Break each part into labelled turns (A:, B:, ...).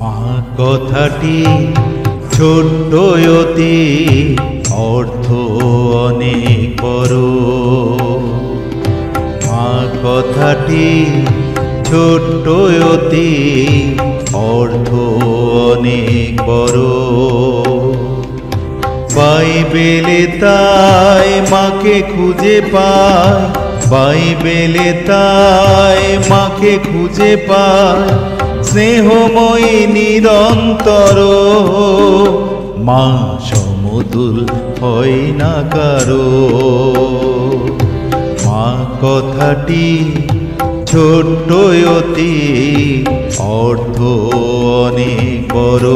A: মা কথাটি ছোট্ট অতি অর্থ অনেক বড়। মা কথাটি ছোট্ট অতি অর্থ অনেক বড়। বাইবেলে তাই মাকে খুঁজে পায়। বাইবেলে তাই মাকে খুঁজে পায়। স্নেহময়ী নিরন্তর। মা সমতুল হয় না কারও। মা কথাটি ছোট্ট অতি অর্থ অনেক বড়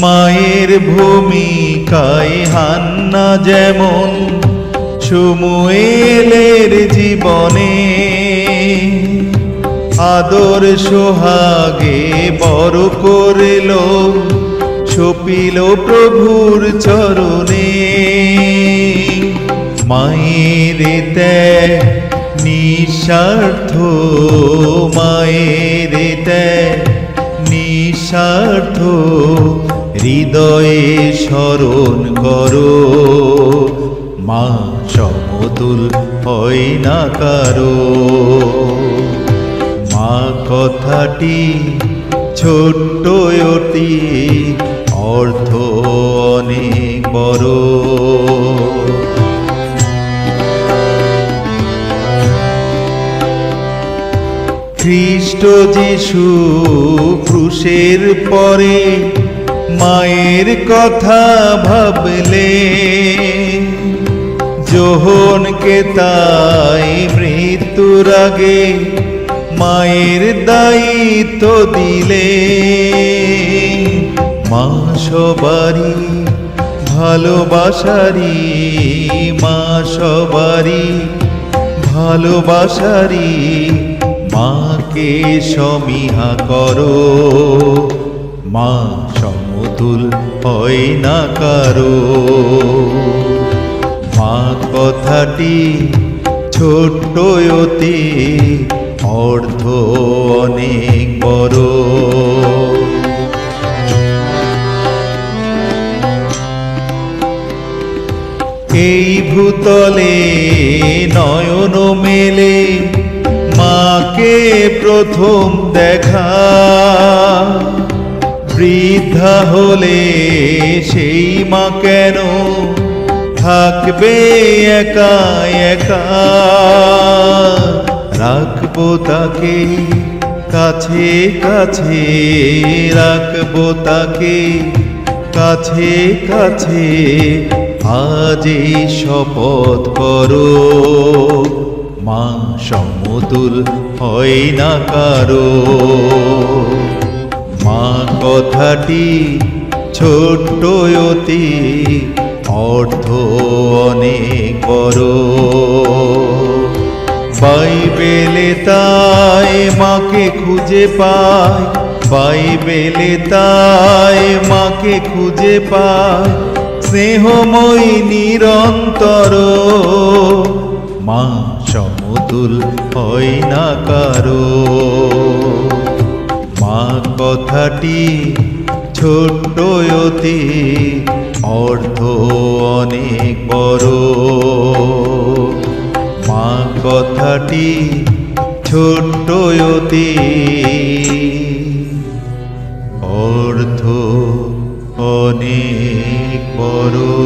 A: মায়ের ভূমিকায় হান্না যেমন সমুয়েলের জীবনে। আদর সোহাগে বড় করল, সপিল প্রভুর চরণে। মায়ের ত্যাগ নিঃস্বার্থ, মায়ের ত্যাগ নিঃস্বার্থ, হৃদয়ে স্মরণ করো। মা সমতুল হয় না কারও। মা কথাটি ছোট্ট অতি, অর্থ অনেক বড়। খ্রিস্ট যিশু ক্রুশের পরে মায়ের কথা ভাবলে যোহনকে তাই মৃত্যুর আগে মায়ের দায়িত্ব দিলে। মা সবারই ভালোবাসারি মা সবারই ভালোবাসারি মাকে সমীহা করো, মা সমতুল হয় না কারও। মা কথাটি ছোট্ট অতি অর্ধ অনেক বড়। এই ভূতলে নয়ন মেলে, মাকে প্রথম দেখা। বৃদ্ধা হলে সেই মা কেন থাকবে একা একা। রাখব তাকে কাছে কাছে। রাখব তাকে কাছে কাছে। আজই শপথ করো। মা সমতুল হয় না কারও। মা কথাটি ছোট্ট অতি অর্থ অনেক বড়। বাইবেলে তাই মাকে খুঁজে পায় বাইবেলে তাই মাকে খুঁজে পায় স্নেহময়ী নিরন্তর। মা সমতুল হয় না কারও। মা কথাটি ছোট্ট অতি অর্থ অনেক বড়। মা কথাটি ছোট্ট অতি অর্থ অনেক বড়।